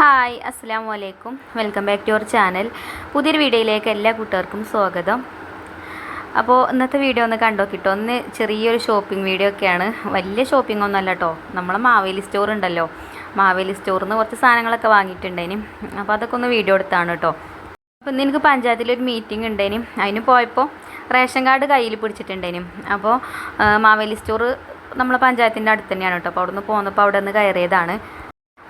Hi അസ്സാം വലൈക്കും welcome back to our channel. പുതിയൊരു വീഡിയോയിലേക്ക് എല്ലാ കൂട്ടുകാർക്കും സ്വാഗതം. അപ്പോൾ ഇന്നത്തെ വീഡിയോ ഒന്ന് കണ്ടോ കിട്ടോ? ഒന്ന് ചെറിയൊരു ഷോപ്പിംഗ് വീഡിയോ ഒക്കെയാണ്. വലിയ ഷോപ്പിംഗ് ഒന്നുമല്ല കേട്ടോ നമ്മളെ മാവേലി സ്റ്റോർ ഉണ്ടല്ലോ. മാവേലി സ്റ്റോറിൽ നിന്ന് കുറച്ച് സാധനങ്ങളൊക്കെ വാങ്ങിയിട്ടുണ്ടേനി. അപ്പോൾ അതൊക്കെ ഒന്ന് വീഡിയോ എടുത്താണ് കേട്ടോ അപ്പോൾ ഇന്ന് എനിക്ക് പഞ്ചായത്തിലൊരു മീറ്റിംഗ് ഉണ്ടേനി. അതിന് പോയപ്പോൾ റേഷൻ കാർഡ് കയ്യിൽ പിടിച്ചിട്ടുണ്ടേനി. അപ്പോൾ മാവേലി സ്റ്റോർ നമ്മളെ പഞ്ചായത്തിന്റെ അടുത്ത് തന്നെയാണ് കേട്ടോ അപ്പോൾ അവിടെ നിന്ന് പോന്നപ്പോൾ അവിടെ നിന്ന് കയറിയതാണ്.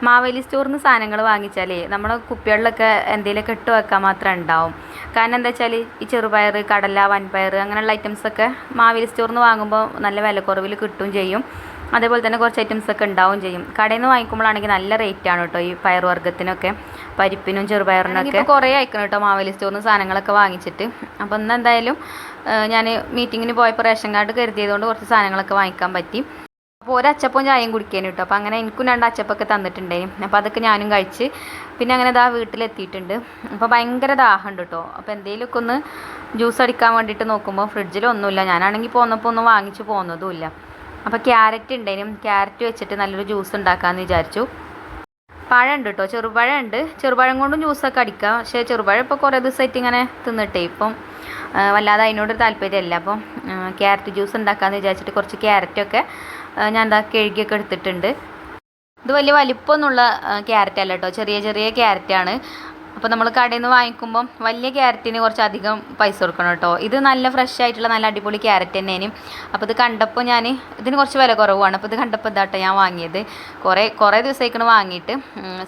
മാവേലി സ്റ്റോറിൽ നിന്ന് സാധനങ്ങൾ വാങ്ങിച്ചാലേ നമ്മളെ കുപ്പികളിലൊക്കെ എന്തെങ്കിലുമൊക്കെ ഇട്ട് വെക്കാൻ മാത്രം ഉണ്ടാവും കാരണം എന്താ വെച്ചാൽ ഈ ചെറുപയർ കടല വൻപയർ അങ്ങനെയുള്ള ഐറ്റംസൊക്കെ മാവേലി സ്റ്റോറിൽ നിന്ന് വാങ്ങുമ്പോൾ നല്ല വിലക്കുറവിൽ കിട്ടും ചെയ്യും. അതേപോലെ തന്നെ കുറച്ച് ഐറ്റംസ് ഒക്കെ ഉണ്ടാവും ചെയ്യും. കടയിൽ നിന്ന് വാങ്ങിക്കുമ്പോഴാണെങ്കിൽ നല്ല റേറ്റ് ആണ് കേട്ടോ ഈ പയറുവർഗത്തിനൊക്കെ പരിപ്പിനും ചെറുപയറിനൊക്കെ. കുറേ അയക്കണം കേട്ടോ മാവേലി സ്റ്റോറിൽ നിന്ന് സാധനങ്ങളൊക്കെ വാങ്ങിച്ചിട്ട്. അപ്പോൾ ഇന്ന് എന്തായാലും ഞാൻ മീറ്റിങ്ങിന് പോയപ്പോൾ റേഷൻ കാർഡ് കരുതിയതുകൊണ്ട് കുറച്ച് സാധനങ്ങളൊക്കെ വാങ്ങിക്കാൻ പറ്റി. അപ്പോൾ ഒരച്ചപ്പം ചായയും കുടിക്കാൻ കേട്ടോ അപ്പോൾ അങ്ങനെ എനിക്കും രണ്ട് അച്ചപ്പൊക്കെ തന്നിട്ടുണ്ടായിരുന്നു അപ്പോൾ അതൊക്കെ ഞാനും കഴിച്ച് പിന്നെ അങ്ങനെ ഇതാ വീട്ടിലെത്തിയിട്ടുണ്ട്. അപ്പോൾ ഭയങ്കര ദാഹമുണ്ട് കേട്ടോ അപ്പോൾ എന്തെങ്കിലുമൊക്കെ ഒന്ന് ജ്യൂസ് അടിക്കാൻ വേണ്ടിയിട്ട് നോക്കുമ്പോൾ ഫ്രിഡ്ജിലൊന്നുമില്ല ഞാനാണെങ്കിൽ പോന്നപ്പോൾ ഒന്നും വാങ്ങിച്ച് പോകുന്നതുമില്ല അപ്പോൾ ക്യാരറ്റ് ഉണ്ടായിരുന്നു ക്യാരറ്റ് വെച്ചിട്ട് നല്ലൊരു ജ്യൂസ് ഉണ്ടാക്കാമെന്ന് വിചാരിച്ചു. പഴം ഉണ്ട് കേട്ടോ ചെറുപഴം ഉണ്ട് ചെറുപഴം കൊണ്ടും ജ്യൂസൊക്കെ അടിക്കാം. പക്ഷേ ചെറുപഴം ഇപ്പോൾ കുറേ ദിവസമായിട്ട് ഇങ്ങനെ തിന്നിട്ടേ. ഇപ്പം വല്ലാതെ അതിനോട് താല്പര്യമല്ല. അപ്പം ക്യാരറ്റ് ജ്യൂസ് ഉണ്ടാക്കാമെന്ന് വിചാരിച്ചിട്ട് കുറച്ച് ക്യാരറ്റൊക്കെ ഞാൻ എന്താ കഴുകിയൊക്കെ എടുത്തിട്ടുണ്ട്. ഇത് വലിയ വലിപ്പമൊന്നുമുള്ള ക്യാരറ്റ് അല്ല കേട്ടോ ചെറിയ ചെറിയ ക്യാരറ്റാണ് അപ്പോൾ നമ്മൾ കടയിൽ നിന്ന് വാങ്ങിക്കുമ്പം വലിയ ക്യാരറ്റിന് കുറച്ച് അധികം പൈസ കൊടുക്കണം കേട്ടോ ഇത് നല്ല ഫ്രഷ് ആയിട്ടുള്ള നല്ല അടിപൊളി ക്യാരറ്റ് തന്നെയാണ്. അപ്പോൾ ഇത് കണ്ടപ്പോൾ ഞാൻ ഇതിന് കുറച്ച് വില കുറവാണ്. അപ്പോൾ ഇത് കണ്ടപ്പോൾ ഇതാട്ടോ ഞാൻ വാങ്ങിയത്. കുറേ കുറേ ദിവസമായിക്കണ് വാങ്ങിയിട്ട്.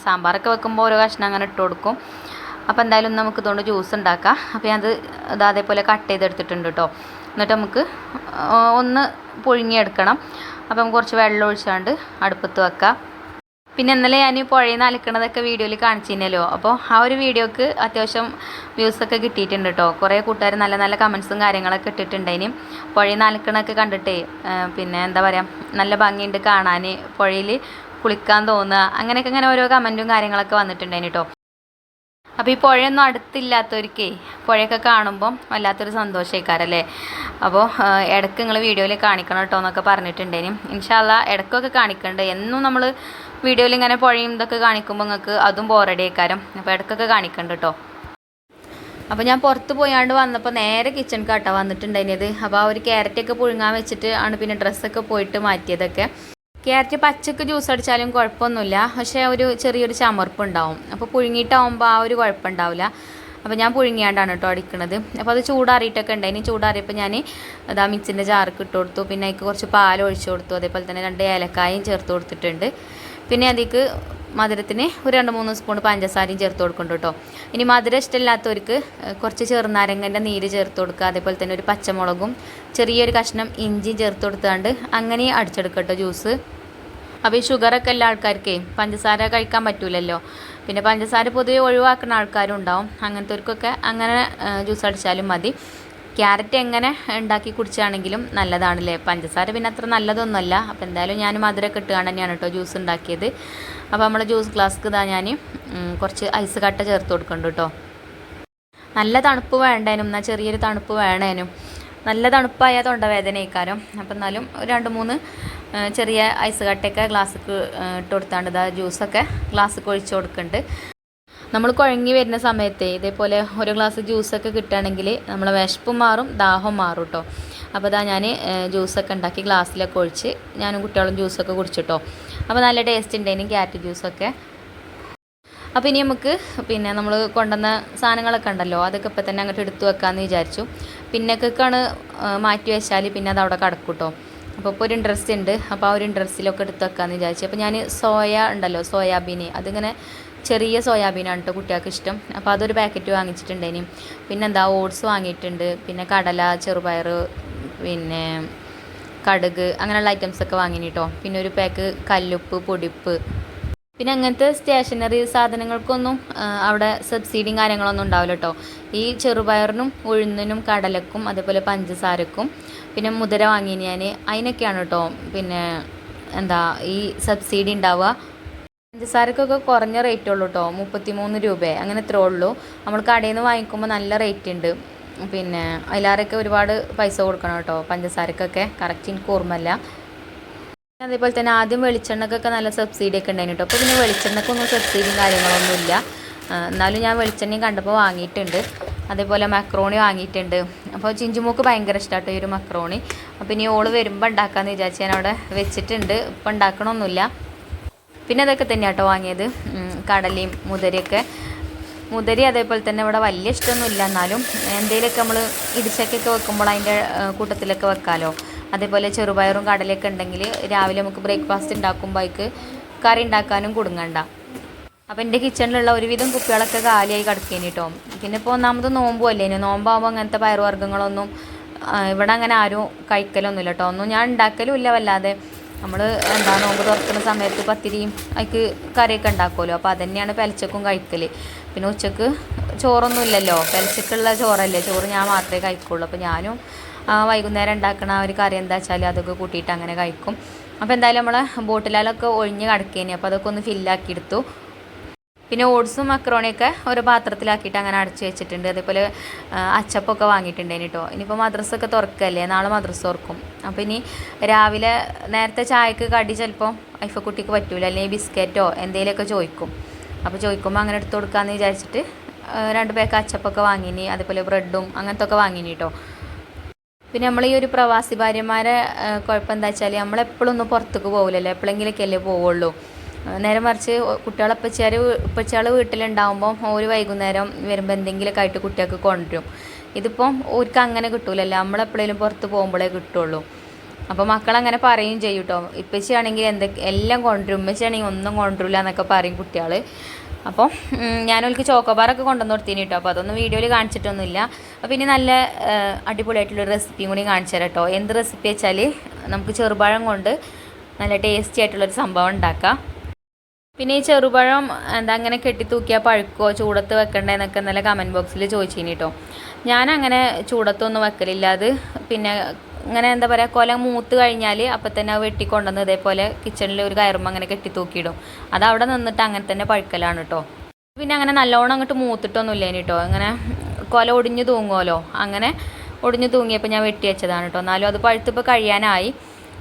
സാമ്പാറൊക്കെ വെക്കുമ്പോൾ ഓരോ കഷ്ണം അങ്ങനെ ഇട്ട് കൊടുക്കും. അപ്പോൾ എന്തായാലും നമുക്ക് ഇതുകൊണ്ട് ജ്യൂസ് ഉണ്ടാക്കാം. അപ്പോൾ ഞാനത് ഇത് അതേപോലെ കട്ട് ചെയ്തെടുത്തിട്ടുണ്ട് കേട്ടോ എന്നിട്ട് നമുക്ക് ഒന്ന് പുഴുങ്ങിയെടുക്കണം. നമുക്ക് കുറച്ച് വെള്ളം ഒഴിച്ചാണ്ട് അടുപ്പത്ത് വെക്കാം. പിന്നെ ഇന്നലെ ഞാൻ പുഴയിൽ നിന്ന് അലക്കണതൊക്കെ വീഡിയോയിൽ കാണിച്ചിരുന്നല്ലോ. അപ്പോൾ ആ ഒരു വീഡിയോക്ക് അത്യാവശ്യം വ്യൂസൊക്കെ കിട്ടിയിട്ടുണ്ട് കേട്ടോ. കുറേ കൂട്ടുകാർ നല്ല നല്ല കമൻസും കാര്യങ്ങളൊക്കെ ഇട്ടിട്ടുണ്ടതിന് പുഴയിൽ നിന്ന് അലക്കണതൊക്കെ കണ്ടിട്ടേ പിന്നെ എന്താ പറയുക നല്ല ഭംഗിയുണ്ട് കാണാൻ. പുഴയിൽ കുളിക്കാൻ തോന്നുക. അങ്ങനെയൊക്കെ ഇങ്ങനെ ഓരോ കമന്റും കാര്യങ്ങളൊക്കെ വന്നിട്ടുണ്ടായിന് കേട്ടോ. അപ്പോൾ ഈ പുഴയൊന്നും അടുത്തില്ലാത്തവർക്കേ പുഴയൊക്കെ കാണുമ്പം വല്ലാത്തൊരു സന്തോഷമായിക്കാരല്ലേ അപ്പോൾ ഇടയ്ക്ക് നിങ്ങൾ വീഡിയോയിൽ കാണിക്കണം കേട്ടോ എന്നൊക്കെ പറഞ്ഞിട്ടുണ്ടേനും. ഇൻഷാല്ല ഇടയ്ക്കൊക്കെ കാണിക്കണ്ട്. എന്നും നമ്മൾ വീഡിയോയിൽ ഇങ്ങനെ പുഴയും ഇതൊക്കെ കാണിക്കുമ്പോൾ നിങ്ങൾക്ക് അതും ബോറടി ആയിക്കാരം അപ്പോൾ ഇടയ്ക്കൊക്കെ കാണിക്കണ്ട് കേട്ടോ അപ്പോൾ ഞാൻ പുറത്ത് പോയാണ്ട് വന്നപ്പോൾ നേരെ കിച്ചൺ കാട്ടാ വന്നിട്ടുണ്ടായിരുന്നത് അപ്പോൾ ആ ഒരു ക്യാരറ്റൊക്കെ പുഴുങ്ങാൻ വെച്ചിട്ട് ആണ് പിന്നെ ഡ്രസ്സൊക്കെ പോയിട്ട് മാറ്റിയതൊക്കെ. ക്യാരറ്റ് പച്ചക്ക് ജ്യൂസ് അടിച്ചാലും കുഴപ്പമൊന്നുമില്ല. പക്ഷേ ഒരു ചെറിയൊരു ചമർപ്പുണ്ടാവും. അപ്പോൾ പുഴുങ്ങിയിട്ടാവുമ്പോൾ ആ ഒരു കുഴപ്പമുണ്ടാവില്ല. അപ്പോൾ ഞാൻ പുഴുങ്ങിയാണ്ടാണ് കേട്ടോ അടിക്കണത്. അപ്പോൾ അത് ചൂടാറിയിട്ടൊക്കെ ഉണ്ടായി ഇനി ചൂടാറിയപ്പോൾ ഞാൻ അതാ മിക്സിന്റെ ജാർക്ക് ഇട്ട് കൊടുത്തു. പിന്നെ അതിക്ക് കുറച്ച് പാൽ ഒഴിച്ചു കൊടുത്തു. അതേപോലെ തന്നെ രണ്ട് ഏലക്കായും ചേർത്ത് കൊടുത്തിട്ടുണ്ട്. പിന്നെ അതിക്ക് മധുരത്തിന് ഒരു രണ്ട് മൂന്ന് സ്പൂൺ പഞ്ചസാരയും ചേർത്ത് കൊടുക്കുന്നുണ്ട് കേട്ടോ. ഇനി മധുരം ഇഷ്ടമില്ലാത്തവർക്ക് കുറച്ച് ചെറുനാരങ്ങന്റെ നീര് ചേർത്ത് കൊടുക്കുക. അതേപോലെ തന്നെ ഒരു പച്ചമുളകും ചെറിയൊരു കഷ്ണം ഇഞ്ചിയും ചേർത്ത് കൊടുത്താണ്ട് അങ്ങനെ അടിച്ചെടുക്കട്ടോ ജ്യൂസ് അപ്പോൾ ഈ ഷുഗറൊക്കെ എല്ലാ ആൾക്കാർക്കേ പഞ്ചസാര കഴിക്കാൻ പറ്റൂലല്ലോ. പിന്നെ പഞ്ചസാര പൊതുവെ ഒഴിവാക്കുന്ന ആൾക്കാരും ഉണ്ടാവും. അങ്ങനത്തെവർക്കൊക്കെ അങ്ങനെ ജ്യൂസ് അടിച്ചാലും മതി. ക്യാരറ്റ് എങ്ങനെ ഉണ്ടാക്കി കുടിച്ചാണെങ്കിലും നല്ലതാണല്ലേ? പഞ്ചസാര പിന്നെ അത്ര നല്ലതൊന്നുമല്ല. അപ്പോൾ എന്തായാലും ഞാൻ മധുരമൊക്കെ ഇട്ടുകൊണ്ട് തന്നെയാണ് കേട്ടോ ജ്യൂസ് ഉണ്ടാക്കിയത്. അപ്പോൾ നമ്മൾ ജ്യൂസ് ഗ്ലാസ്ക്ക് ഇതാ ഞാൻ കുറച്ച് ഐസ് കട്ട ചേർത്ത് കൊടുക്കുന്നുണ്ട് കേട്ടോ. നല്ല തണുപ്പ് വേണ്ടേനും എന്നാൽ ചെറിയൊരു തണുപ്പ് വേണേനും. നല്ല തണുപ്പായ തൊണ്ടവേദനയ്ക്കാരം. അപ്പം എന്നാലും രണ്ട് മൂന്ന് ചെറിയ ഐസ് കട്ടയൊക്കെ ഗ്ലാസ്സിക്ക് ഇട്ട് കൊടുത്താണ്ട് ഇതാ ജ്യൂസൊക്കെ ഗ്ലാസ്സിക്ക് ഒഴിച്ച് കൊടുക്കുന്നുണ്ട്. നമ്മൾ കുഴങ്ങി വരുന്ന സമയത്ത് ഇതേപോലെ ഒരു ഗ്ലാസ് ജ്യൂസൊക്കെ കിട്ടുകയാണെങ്കിൽ നമ്മളെ വിശപ്പും മാറും ദാഹം മാറും കേട്ടോ അപ്പോൾ ഇതാ ഞാൻ ജ്യൂസൊക്കെ ഉണ്ടാക്കി ഗ്ലാസ്സിലൊക്കെ ഒഴിച്ച് ഞാനും കുട്ടികളും ജ്യൂസൊക്കെ കുടിച്ചിട്ടോ. അപ്പോൾ നല്ല ടേസ്റ്റ് ഉണ്ടായിരുന്നു ക്യാരറ്റ് ജ്യൂസൊക്കെ അപ്പോൾ ഇനി നമുക്ക് പിന്നെ നമ്മൾ കൊണ്ടുവന്ന സാധനങ്ങളൊക്കെ ഉണ്ടല്ലോ അതൊക്കെ ഇപ്പം തന്നെ അങ്ങോട്ട് എടുത്തു വെക്കാമെന്ന് വിചാരിച്ചു. പിന്നൊക്കെക്കാണ് മാറ്റി വെച്ചാൽ പിന്നെ അത് അവിടെ കിടക്കും കേട്ടോ അപ്പോൾ ഇപ്പോൾ ഒരു ഇൻട്രസ്റ്റ് ഉണ്ട് അപ്പോൾ ആ ഒരു ഇൻട്രസ്റ്റിലൊക്കെ എടുത്ത് വെക്കാമെന്ന് വിചാരിച്ചു. അപ്പോൾ ഞാൻ സോയ ഉണ്ടല്ലോ സോയാബീൻ അതിങ്ങനെ ചെറിയ സോയാബീനാണ് കേട്ടോ കുട്ടികൾക്ക് ഇഷ്ടം അപ്പോൾ അതൊരു പാക്കറ്റ് വാങ്ങിച്ചിട്ടുണ്ടേനി. പിന്നെ എന്താ ഓട്സ് വാങ്ങിയിട്ടുണ്ട്. പിന്നെ കടല ചെറുപയർ പിന്നെ കടുക് അങ്ങനെയുള്ള ഐറ്റംസൊക്കെ വാങ്ങിനി കേട്ടോ പിന്നെ ഒരു പാക്ക് കല്ലുപ്പ് പൊടിപ്പ്. പിന്നെ അങ്ങനത്തെ സ്റ്റേഷനറി സാധനങ്ങൾക്കൊന്നും അവിടെ സബ്സിഡിയും കാര്യങ്ങളൊന്നും ഉണ്ടാവില്ല കേട്ടോ ഈ ചെറുപയറിനും ഉഴുന്നിനും കടലക്കും അതേപോലെ പഞ്ചസാരക്കും പിന്നെ മുതിര വാങ്ങി ഞാൻ അതിനൊക്കെയാണ് കേട്ടോ പിന്നെ എന്താ ഈ സബ്സിഡി ഉണ്ടാവുക. പഞ്ചസാരക്കൊക്കെ കുറഞ്ഞ റേറ്റ് ഉള്ളൂ കേട്ടോ മുപ്പത്തിമൂന്ന് രൂപ. അങ്ങനെ ഇത്രേ ഉള്ളൂ. നമ്മൾ കടയിൽ നിന്ന് വാങ്ങിക്കുമ്പോൾ നല്ല റേറ്റ് ഉണ്ട് പിന്നെ അതിലാറൊക്കെ ഒരുപാട് പൈസ കൊടുക്കണം കേട്ടോ പഞ്ചസാരക്കൊക്കെ. കറക്റ്റ് എനിക്ക് ഓർമ്മയില്ല. അതേപോലെ തന്നെ ആദ്യം വെളിച്ചെണ്ണക്കൊക്കെ നല്ല സബ്സിഡി ഒക്കെ ഉണ്ടായിരുന്നു കേട്ടോ അപ്പോൾ പിന്നെ വെളിച്ചെണ്ണക്കൊന്നും സബ്സിഡിയും കാര്യങ്ങളൊന്നുമില്ല എന്നാലും ഞാൻ വെളിച്ചെണ്ണയും കണ്ടപ്പോൾ വാങ്ങിയിട്ടുണ്ട്. അതേപോലെ മക്രോണി വാങ്ങിയിട്ടുണ്ട്. അപ്പോൾ ചിഞ്ചുമൂക്ക് ഭയങ്കര ഇഷ്ടമാട്ടോ ഈ ഒരു മക്രോണി അപ്പോൾ ഇനി ഓൾ വരുമ്പോൾ ഉണ്ടാക്കാമെന്ന് വിചാരിച്ച് ഞാൻ അവിടെ വെച്ചിട്ടുണ്ട്. ഇപ്പം ഉണ്ടാക്കണമൊന്നുമില്ല പിന്നെ അതൊക്കെ തന്നെയാണ് കേട്ടോ വാങ്ങിയത് കടലയും മുതിരയൊക്കെ മുതിരി അതേപോലെ തന്നെ ഇവിടെ വലിയ ഇഷ്ടമൊന്നുമില്ല എന്നാലും എന്തെങ്കിലുമൊക്കെ നമ്മൾ ഇടിച്ചക്കൊക്കെ വെക്കുമ്പോൾ അതിന്റെ കൂട്ടത്തിലൊക്കെ വെക്കാമല്ലോ അതേപോലെ ചെറുപയറും കടലയൊക്കെ ഉണ്ടെങ്കിൽ രാവിലെ നമുക്ക് ബ്രേക്ക്ഫാസ്റ്റ് ഉണ്ടാക്കുമ്പോൾ അതിക്ക് കറി ഉണ്ടാക്കാനും കുടുങ്ങണ്ട. അപ്പോൾ എന്റെ കിച്ചണിലുള്ള ഒരുവിധം കുപ്പികളൊക്കെ കാലിയായി കിടക്കേനി കേട്ടോ പിന്നെ ഇപ്പോൾ ഒന്നാമത് നോമ്പും അല്ലേ? ഇനി നോമ്പാകുമ്പോൾ അങ്ങനത്തെ പയറുവർഗങ്ങളൊന്നും ഇവിടെ അങ്ങനെ ആരും കഴിക്കലൊന്നുമില്ല കേട്ടോ ഒന്നും ഞാൻ ഉണ്ടാക്കലും ഇല്ല വല്ലാതെ നമ്മൾ എന്താ നോമ്പ് തുറക്കുന്ന സമയത്ത് പത്തിരിയും അതിക്ക് കറിയൊക്കെ ഉണ്ടാക്കുമല്ലോ അപ്പോൾ അതന്നെയാണ് പെലച്ചക്കും കഴിക്കൽ പിന്നെ ഉച്ചയ്ക്ക് ചോറൊന്നും ഇല്ലല്ലോ. പെലച്ചക്കുള്ള ചോറല്ലേ? ചോറ് ഞാൻ മാത്രമേ കഴിക്കുള്ളൂ. അപ്പോൾ ഞാനും വൈകുന്നേരം ഉണ്ടാക്കുന്ന ആ ഒരു കറി എന്താ വെച്ചാൽ അതൊക്കെ കൂട്ടിയിട്ട് അങ്ങനെ കഴിക്കും. അപ്പോൾ എന്തായാലും നമ്മളെ ബോട്ടിലാലൊക്കെ ഒഴിഞ്ഞ് കിടക്കേനി. അപ്പോൾ അതൊക്കെ ഒന്ന് ഫില്ലാക്കി എടുത്തു. പിന്നെ ഓട്സും മക്രോണിയൊക്കെ ഒരു പാത്രത്തിലാക്കിയിട്ട് അങ്ങനെ അടച്ചു വെച്ചിട്ടുണ്ട്. അതേപോലെ അച്ചപ്പൊക്കെ വാങ്ങിയിട്ടുണ്ടേനി കേട്ടോ ഇനിയിപ്പോൾ മദ്രസൊക്കെ തുറക്കല്ലേ? നാളെ മദ്രസ തുറക്കും. അപ്പോൾ ഇനി രാവിലെ നേരത്തെ ചായക്ക് കടി ചിലപ്പോൾ ഐഫക്കുട്ടിക്ക് പറ്റൂല. അല്ലെങ്കിൽ ബിസ്ക്കറ്റോ എന്തെങ്കിലുമൊക്കെ ചോദിക്കും അപ്പോൾ ചോദിക്കുമ്പോൾ അങ്ങനെ എടുത്ത് കൊടുക്കാമെന്ന് വിചാരിച്ചിട്ട് രണ്ട് പേക്ക് അച്ചപ്പൊക്കെ വാങ്ങിനി. അതേപോലെ ബ്രെഡും അങ്ങനത്തെ ഒക്കെ വാങ്ങിനി കേട്ടോ പിന്നെ നമ്മൾ ഈ ഒരു പ്രവാസി ഭാര്യമാരെ കുഴപ്പം എന്താ വെച്ചാൽ നമ്മളെപ്പോഴും ഒന്നും പുറത്തേക്ക് പോകില്ലല്ലോ എപ്പോഴെങ്കിലൊക്കെ അല്ലേ പോവുള്ളൂ. നേരെ മറിച്ച് കുട്ടികളെ ഉപ്പച്ചാർ ഉപ്പച്ചാൾ വീട്ടിലുണ്ടാകുമ്പോൾ ഒരു വൈകുന്നേരം വരുമ്പോൾ എന്തെങ്കിലുമൊക്കെ ആയിട്ട് കുട്ടികൾക്ക് കൊണ്ടുവരും. ഇതിപ്പോൾ ഓർക്ക് അങ്ങനെ കിട്ടൂലല്ലോ. നമ്മളെപ്പോഴേലും പുറത്ത് പോകുമ്പോഴേ കിട്ടുള്ളൂ. അപ്പോൾ മക്കളങ്ങനെ പറയും ചെയ്യും കേട്ടോ ഇപ്പച്ചിയാണെങ്കിൽ എന്തൊക്കെ എല്ലാം കൊണ്ടുവരും. ഉമ്മച്ചിയാണെങ്കിൽ ഒന്നും കൊണ്ടുവരില്ല എന്നൊക്കെ പറയും കുട്ടികൾ അപ്പോൾ ഞാനൊരു ചോക്കോബാറൊക്കെ കൊണ്ടുവന്ന് കൊടുത്തിന് കേട്ടോ അപ്പോൾ അതൊന്നും വീഡിയോയിൽ കാണിച്ചിട്ടൊന്നുമില്ല. അപ്പോൾ പിന്നെ നല്ല അടിപൊളിയായിട്ടുള്ള റെസിപ്പിയും കൂടി കാണിച്ചു തരാം കേട്ടോ എന്ത് റെസിപ്പി വെച്ചാൽ നമുക്ക് ചെറുപഴം കൊണ്ട് നല്ല ടേസ്റ്റി ആയിട്ടുള്ളൊരു സംഭവം ഉണ്ടാക്കാം. പിന്നെ ഈ ചെറുപഴം എന്താ അങ്ങനെ കെട്ടിത്തൂക്കിയാൽ പഴുക്കോ ചൂടത്ത് വെക്കണ്ടേന്നൊക്കെ നല്ല കമന്റ് ബോക്സിൽ ചോദിച്ചിനി കേട്ടോ അങ്ങനെ ചൂടത്തൊന്നും വെക്കലില്ല. അത് പിന്നെ ഇങ്ങനെ എന്താ പറയുക കൊല മൂത്ത് കഴിഞ്ഞാൽ അപ്പം തന്നെ വെട്ടിക്കൊണ്ടുവന്ന് ഇതേപോലെ കിച്ചണിൽ ഒരു കയറുമ്പോൾ അങ്ങനെ കെട്ടിത്തൂക്കിയിടും. അത് അവിടെ നിന്നിട്ട് അങ്ങനെ തന്നെ പഴുക്കലാണ് കേട്ടോ പിന്നെ അങ്ങനെ നല്ലോണം അങ്ങോട്ട് മൂത്തിട്ടൊന്നുമില്ല കേട്ടോ അങ്ങനെ കൊല ഒടിഞ്ഞു തൂങ്ങുമല്ലോ അങ്ങനെ ഒടിഞ്ഞു തൂങ്ങിയപ്പോൾ ഞാൻ വെട്ടി വെച്ചതാണ് കേട്ടോ എന്നാലും അത് പഴുത്തിപ്പോൾ കഴിയാനായി.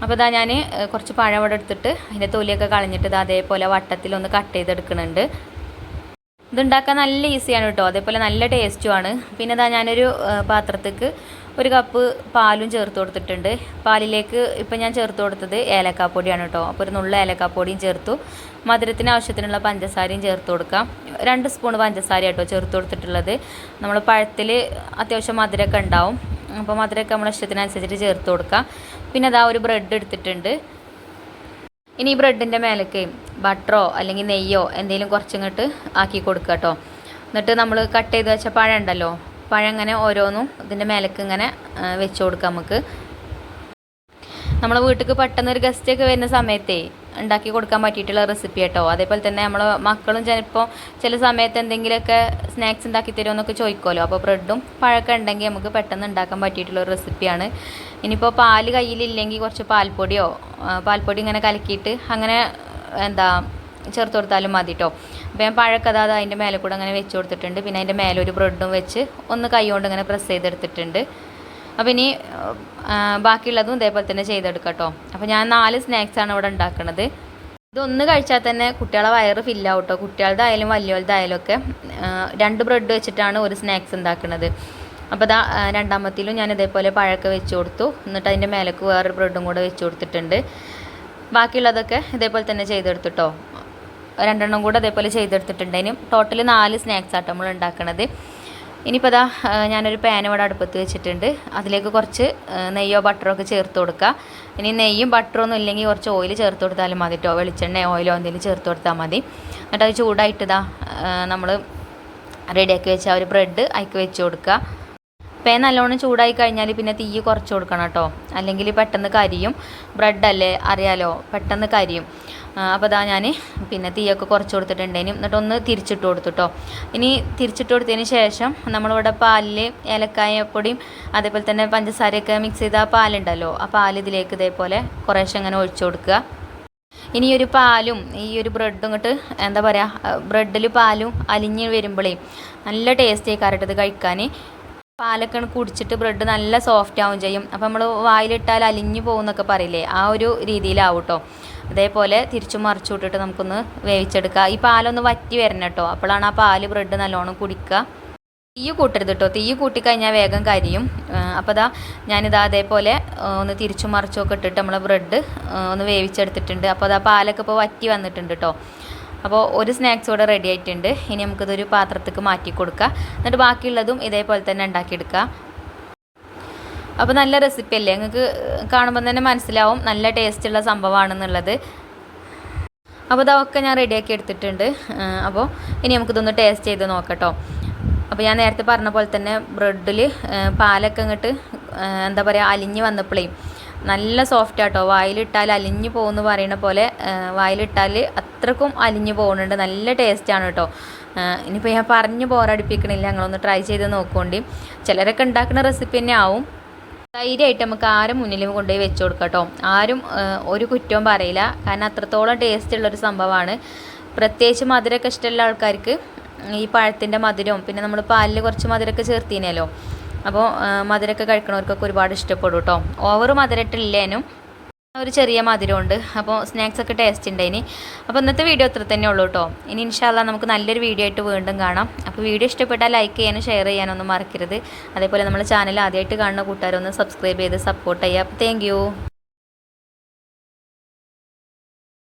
അപ്പോൾ ഇതാ ഞാൻ കുറച്ച് പഴം ഇവിടെ എടുത്തിട്ട് അതിന്റെ തൊലിയൊക്കെ കളഞ്ഞിട്ട് ഇത് അതേപോലെ വട്ടത്തിലൊന്ന് കട്ട് ചെയ്തെടുക്കുന്നുണ്ട്. ഇതുണ്ടാക്കാൻ നല്ല ഈസിയാണ് കേട്ടോ. അതേപോലെ നല്ല ടേസ്റ്റുമാണ് പിന്നെ ഇതാ ഞാനൊരു പാത്രത്തേക്ക് ഒരു കപ്പ് പാലും ചേർത്ത് കൊടുത്തിട്ടുണ്ട്. പാലിലേക്ക് ഇപ്പം ഞാൻ ചേർത്ത് കൊടുത്തത് ഏലക്കാപ്പൊടിയാണ് കേട്ടോ. അപ്പോൾ ഒരു നുള്ള ഏലക്കാപ്പൊടിയും ചേർത്തു. മധുരത്തിന് ആവശ്യത്തിനുള്ള പഞ്ചസാരയും ചേർത്ത് കൊടുക്കാം. രണ്ട് സ്പൂൺ പഞ്ചസാര കേട്ടോ ചേർത്ത് കൊടുത്തിട്ടുള്ളത്. നമ്മൾ പഴത്തിൽ അത്യാവശ്യം മധുരമൊക്കെ ഉണ്ടാവും. അപ്പോൾ മധുരമൊക്കെ നമ്മുടെ ഇഷ്ടത്തിനനുസരിച്ചിട്ട് ചേർത്ത് കൊടുക്കാം. പിന്നെ അതാ ഒരു ബ്രെഡ് എടുത്തിട്ടുണ്ട്. ഇനി ഈ ബ്രെഡിന്റെ മേലേക്ക് ബട്ടറോ അല്ലെങ്കിൽ നെയ്യോ എന്തെങ്കിലും കുറച്ചിങ്ങോട്ട് ആക്കി കൊടുക്കുക കേട്ടോ എന്നിട്ട് നമ്മൾ കട്ട് ചെയ്ത് വെച്ച പഴം ഉണ്ടല്ലോ പഴം ഇങ്ങനെ ഓരോന്നും ഇതിന്റെ മേലേക്ക് ഇങ്ങനെ വെച്ച് കൊടുക്കാം നമുക്ക്. നമ്മളെ വീട്ടിലേക്ക് പെട്ടെന്ന് ഒരു ഗസ്റ്റ് ഒക്കെ വരുന്ന സമയത്തേ ഉണ്ടാക്കി കൊടുക്കാൻ പറ്റിയിട്ടുള്ള റെസിപ്പി കേട്ടോ അതേപോലെ തന്നെ നമ്മൾ മക്കളും ചിലപ്പോൾ ചില സമയത്ത് എന്തെങ്കിലുമൊക്കെ സ്നാക്സ് ഉണ്ടാക്കി തരുമെന്നൊക്കെ ചോദിക്കുമല്ലോ. അപ്പോൾ ബ്രെഡും പഴമൊക്കെ ഉണ്ടെങ്കിൽ നമുക്ക് പെട്ടെന്ന് ഉണ്ടാക്കാൻ പറ്റിയിട്ടുള്ള ഒരു റെസിപ്പിയാണ് ഇനിയിപ്പോൾ പാൽ കയ്യിലില്ലെങ്കിൽ കുറച്ച് പാൽപ്പൊടിയോ പാൽപ്പൊടി ഇങ്ങനെ കലക്കിയിട്ട് അങ്ങനെ എന്താ ചേർത്ത് കൊടുത്താലും മതി കേട്ടോ അപ്പോൾ ഞാൻ പഴമൊക്കെ അതായത് അതിന്റെ മേലെ കൂടെ അങ്ങനെ വെച്ച് കൊടുത്തിട്ടുണ്ട്. പിന്നെ അതിന്റെ മേലെ ഒരു ബ്രെഡും വെച്ച് ഒന്ന് കൈ കൊണ്ട് ഇങ്ങനെ പ്രസ് ചെയ്തെടുത്തിട്ടുണ്ട്. അപ്പോൾ ഇനി ബാക്കിയുള്ളതും ഇതേപോലെ തന്നെ ചെയ്തെടുക്കാം കേട്ടോ അപ്പോൾ ഞാൻ നാല് സ്നാക്സാണ് ഇവിടെ ഉണ്ടാക്കുന്നത് ഇതൊന്ന് കഴിച്ചാൽ തന്നെ കുട്ടികളെ വയറ് ഫില്ലാവും കേട്ടോ കുട്ടികളുടെ ആയാലും ഒക്കെ രണ്ട് ബ്രെഡ് വെച്ചിട്ടാണ് ഒരു സ്നാക്സ് ഉണ്ടാക്കുന്നത് അപ്പോൾ ഇതാ രണ്ടാമത്തിലും ഞാൻ ഇതേപോലെ പഴമൊക്കെ വെച്ച് കൊടുത്തു. എന്നിട്ട് അതിന്റെ മേലേക്ക് വേറൊരു ബ്രെഡും കൂടെ വെച്ച് കൊടുത്തിട്ടുണ്ട്. ബാക്കിയുള്ളതൊക്കെ ഇതേപോലെ തന്നെ ചെയ്തെടുത്തിട്ടോ. രണ്ടെണ്ണം കൂടെ അതേപോലെ ചെയ്തെടുത്തിട്ടുണ്ട്. അതിന് ടോട്ടൽ നാല് സ്നാക്സ് ആട്ടോ നമ്മൾ ഉണ്ടാക്കണത്. ഇനിയിപ്പോൾ അതാ ഞാനൊരു പാൻ ഇവിടെ അടുപ്പത്ത് വെച്ചിട്ടുണ്ട്. അതിലേക്ക് കുറച്ച് നെയ്യോ ബട്ടറോ ഒക്കെ ചേർത്ത് കൊടുക്കുക ഇനി നെയ്യും ബട്ടറോ ഒന്നും ഇല്ലെങ്കിൽ കുറച്ച് ഓയിൽ ചേർത്ത് കൊടുത്താലും മതി കേട്ടോ വെളിച്ചെണ്ണ ഓയിലോ എന്തെങ്കിലും ചേർത്ത് കൊടുത്താൽ മതി. എന്നിട്ട് അത് ചൂടായിട്ട് ഇതാ നമ്മൾ റെഡിയാക്കി വെച്ച ആ ഒരു ബ്രെഡ് അതിക്ക് വെച്ച് കൊടുക്കുക പാൻ നല്ലോണം ചൂടായി കഴിഞ്ഞാൽ പിന്നെ തീ കുറച്ച് കൊടുക്കണം കേട്ടോ. അല്ലെങ്കിൽ പെട്ടെന്ന് കരിയും. ബ്രെഡല്ലേ അറിയാലോ? പെട്ടെന്ന് കരിയും. അപ്പോൾ അതാ ഞാൻ പിന്നെ തീയൊക്കെ കുറച്ച് കൊടുത്തിട്ടുണ്ടേനും എന്നിട്ട് ഒന്ന് തിരിച്ചിട്ട് കൊടുത്തു കേട്ടോ ഇനി തിരിച്ചിട്ട് കൊടുത്തതിന് ശേഷം നമ്മളിവിടെ പാലിൽ ഏലക്കായപ്പൊടിയും അതേപോലെ തന്നെ പഞ്ചസാരയൊക്കെ മിക്സ് ചെയ്ത ആ പാലുണ്ടല്ലോ. ആ പാൽ ഇതിലേക്ക് ഇതേപോലെ കുറേശ്ശെ അങ്ങനെ ഒഴിച്ചു കൊടുക്കുക. ഇനി ഒരു പാലും ഈ ഒരു ബ്രെഡും ഇങ്ങോട്ട് എന്താ പറയുക ബ്രെഡിൽ പാലും അലിഞ്ഞ് വരുമ്പോഴേ നല്ല ടേസ്റ്റ് ആയിക്കാരട്ടത് കഴിക്കാൻ പാലൊക്കെ കുടിച്ചിട്ട് ബ്രെഡ് നല്ല സോഫ്റ്റ് ആവും ചെയ്യും. അപ്പോൾ നമ്മൾ വായിലിട്ടാൽ അലിഞ്ഞു പോകുന്നൊക്കെ പറയില്ലേ? ആ ഒരു രീതിയിലാവും കേട്ടോ അതേപോലെ തിരിച്ചു മറിച്ചു വിട്ടിട്ട് നമുക്കൊന്ന് വേവിച്ചെടുക്കുക ഈ പാലൊന്ന് വറ്റി വരണം കേട്ടോ. അപ്പോഴാണ് ആ പാൽ ബ്രെഡ് നല്ലോണം കുടിക്കുക. തീ കൂട്ടരുത് കേട്ടോ. തീ കൂട്ടിക്കഴിഞ്ഞാൽ വേഗം കരിയും. അപ്പോൾ ദാ ഞാനിതാ അതേപോലെ ഒന്ന് തിരിച്ചു മറിച്ചൊക്കെ ഇട്ടിട്ട് നമ്മൾ ബ്രെഡ് ഒന്ന് വേവിച്ചെടുത്തിട്ടുണ്ട്. അപ്പോൾ അതാ പാലൊക്കെ ഇപ്പോൾ വറ്റി വന്നിട്ടുണ്ട് കേട്ടോ. അപ്പോൾ ഒരു സ്നാക്സ് കൂടെ റെഡി ആയിട്ടുണ്ട്. ഇനി നമുക്കിതൊരു പാത്രത്തേക്ക് മാറ്റി കൊടുക്കുക എന്നിട്ട് ബാക്കിയുള്ളതും ഇതേപോലെ തന്നെ ഉണ്ടാക്കിയെടുക്കുക അപ്പോൾ നല്ല റെസിപ്പി അല്ലേ? നിങ്ങൾക്ക് കാണുമ്പോൾ തന്നെ മനസ്സിലാവും. നല്ല ടേസ്റ്റുള്ള സംഭവമാണെന്നുള്ളത്. അപ്പോൾ ഇതൊക്കെ ഞാൻ റെഡിയാക്കി എടുത്തിട്ടുണ്ട്. അപ്പോൾ ഇനി നമുക്കിതൊന്ന് ടേസ്റ്റ് ചെയ്ത് നോക്കട്ടോ. അപ്പോൾ ഞാൻ നേരത്തെ പറഞ്ഞ പോലെ തന്നെ ബ്രെഡിൽ പാലൊക്കെ അങ്ങോട്ട് എന്താ പറയുക അലിഞ്ഞ് വന്നപ്പോഴേ നല്ല സോഫ്റ്റ് ആട്ടോ വായിലിട്ടാൽ അലിഞ്ഞു പോകുമെന്ന് പറയുന്ന പോലെ വായിലിട്ടാൽ അത്രക്കും അലിഞ്ഞു പോകുന്നുണ്ട്. നല്ല ടേസ്റ്റാണ് കേട്ടോ ഇനിയിപ്പോൾ ഞാൻ പറഞ്ഞു ബോറടിപ്പിക്കണില്ല ഞങ്ങളൊന്ന് ട്രൈ ചെയ്ത് നോക്കുകൊണ്ട് ചിലരൊക്കെ ഉണ്ടാക്കുന്ന റെസിപ്പി തന്നെ ആവും. ധൈര്യമായിട്ട് നമുക്ക് ആരും മുന്നിലും കൊണ്ടുപോയി വെച്ച് കൊടുക്കാം കേട്ടോ ആരും ഒരു കുറ്റവും പറയില്ല. കാരണം അത്രത്തോളം ടേസ്റ്റ് ഉള്ളൊരു സംഭവമാണ്. പ്രത്യേകിച്ച് മധുരമൊക്കെ ഇഷ്ടമുള്ള ആൾക്കാർക്ക് ഈ പഴത്തിന്റെ മധുരവും പിന്നെ നമ്മൾ പാലിൽ കുറച്ച് മധുരമൊക്കെ ചേർത്തിനല്ലോ. അപ്പോൾ മധുരമൊക്കെ കഴിക്കണവർക്കൊക്കെ ഒരുപാട് ഇഷ്ടപ്പെടും കേട്ടോ. ഓവർ മധുരമിട്ടില്ലേനും ഒരു ചെറിയ മധുരമുണ്ട്. അപ്പോൾ സ്നാക്സ് ഒക്കെ ടേസ്റ്റ് ഉണ്ട് ഇനി. അപ്പോൾ ഇന്നത്തെ വീഡിയോ ഇത്ര തന്നെ ഉള്ളൂ കേട്ടോ. ഇനി ഇൻഷാല്ല നമുക്ക് നല്ലൊരു വീഡിയോ ആയിട്ട് വീണ്ടും കാണാം. അപ്പോൾ വീഡിയോ ഇഷ്ടപ്പെട്ടാൽ ലൈക്ക് ചെയ്യാനും ഷെയർ ചെയ്യാനൊന്നും മറക്കരുത്. അതേപോലെ നമ്മൾ ചാനൽ ആദ്യമായിട്ട് കാണുന്ന കൂട്ടുകാരൊന്ന് സബ്സ്ക്രൈബ് ചെയ്ത് സപ്പോർട്ട് ചെയ്യുക. അപ്പോൾ താങ്ക്